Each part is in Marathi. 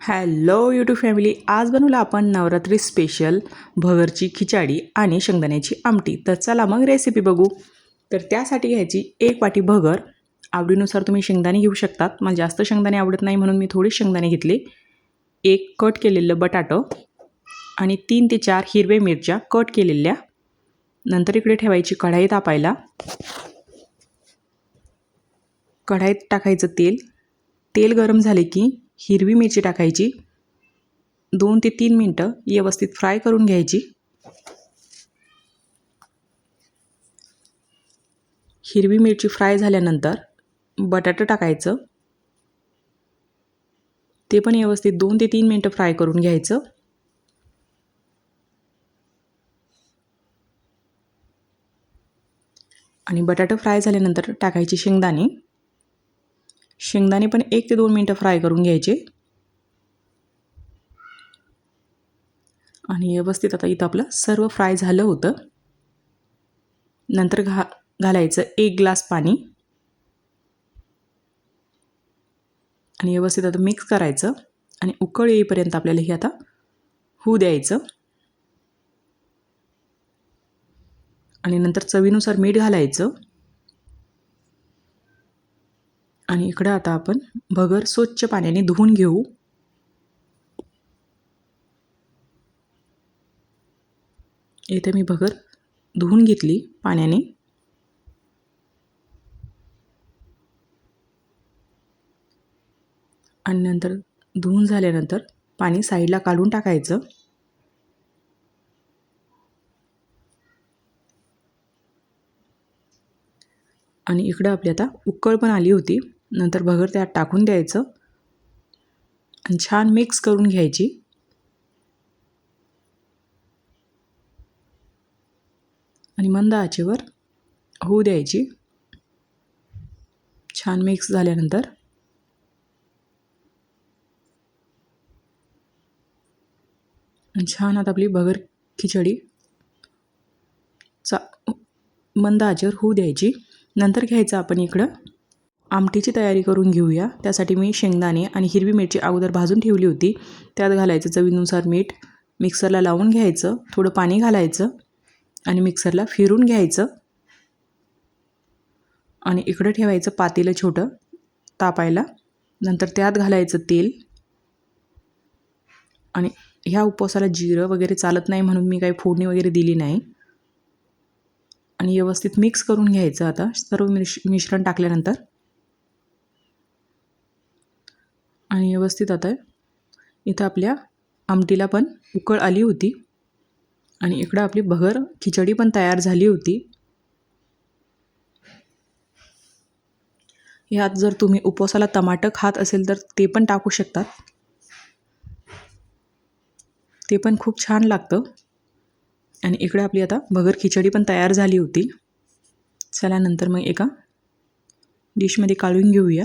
हॅलो यूट्यूब फॅमिली आज बनवलं आपण नवरात्री स्पेशल भगरची खिचडी आणि शेंगदाण्याची आमटी. तर चला मग रेसिपी बघू. तर त्यासाठी घ्यायची एक वाटी भगर. आवडीनुसार तुम्ही शेंगदाणे घेऊ शकतात मला जास्त शेंगदाणे आवडत नाही म्हणून मी थोडी शेंगदाणे घेतले. एक कट केलेलं बटाटं आणि तीन ते चार हिरवे मिरच्या कट केलेल्या. नंतर इकडे ठेवायची कढाई तापायला. कढाईत टाकायचं तेल. तेल गरम झाले की हिरवी मिरची टाकायची. दोन ते तीन मिनटं व्यवस्थित फ्राय करून घ्यायची. हिरवी मिरची फ्राय झाल्यानंतर बटाटं टाकायचं. ते पण व्यवस्थित दोन ते तीन मिनटं फ्राय करून घ्यायचं. आणि बटाटं फ्राय झाल्यानंतर टाकायची शेंगदाणे. शेंगदाणे पण एक ते दोन मिनटं फ्राय करून घ्यायचे. आणि व्यवस्थित आता इथं आपलं सर्व फ्राय झालं होतं. नंतर घा घालायचं एक ग्लास पाणी. आणि व्यवस्थित आता मिक्स करायचं. आणि उकळ येईपर्यंत आपल्याला हे आता होऊ द्यायचं. आणि नंतर चवीनुसार मीठ घालायचं. आणि इकडं आता आपण भगर स्वच्छ पाण्याने धुवून घेऊ. इथे मी भगर धुवून घेतली पाण्याने. आणि नंतर धुवून झाल्यानंतर पाणी साईडला काढून टाकायचं. आणि इकडं आपली आता उकळ पण आली होती. नंतर भगर त्यात टाकून द्यायचं. आणि छान मिक्स करून घ्यायची. आणि मंद आचेवर होऊ द्यायची. छान मिक्स झाल्यानंतर. छान आता आपली भगर खिचडी चा मंद आचेवर होऊ द्यायची. नंतर घ्यायचं आपण इकडं. आमटीची तयारी करून घेऊया. त्यासाठी मी शेंगदाणे आणि हिरवी मिरची अगोदर भाजून ठेवली होती. त्यात घालायचं चवीनुसार मीठ. मिक्सरला लावून घ्यायचं. थोडं पाणी घालायचं. आणि मिक्सरला फिरून घ्यायचं. आणि इकडं ठेवायचं पातेलं छोटं तापायला. नंतर त्यात घालायचं तेल. आणि ह्या उपवासाला जिरं वगैरे चालत नाही म्हणून मी काही फोडणी वगैरे दिली नाही. आणि व्यवस्थित मिक्स करून घ्यायचं आता. सर्व मिश मिश्रण टाकल्यानंतर. आणि व्यवस्थित आता इथं आपल्या आमटीला पण उकळ आली होती. आणि इकडं आपली भगर खिचडी पण तयार झाली होती. ह्यात जर तुम्ही उपवासाला टमाटं खात असेल तर ते पण टाकू शकतात. ते पण खूप छान लागतं. आणि इकडे आपली आता भगर खिचडी पण तयार झाली होती. चला नंतर मग एका डिशमध्ये काढून घेऊया.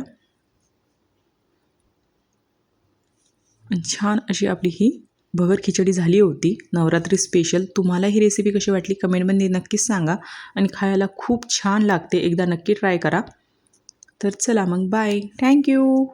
छान अशी आपली ही भगर खिचडी झाली होती. नवरात्री स्पेशल तुम्हाला ही रेसिपी कशी वाटली कमेंटमध्ये नक्कीच सांगा. आणि खायला खूप छान लागते. एकदा नक्की ट्राय करा. तर चला मग बाय थँक्यू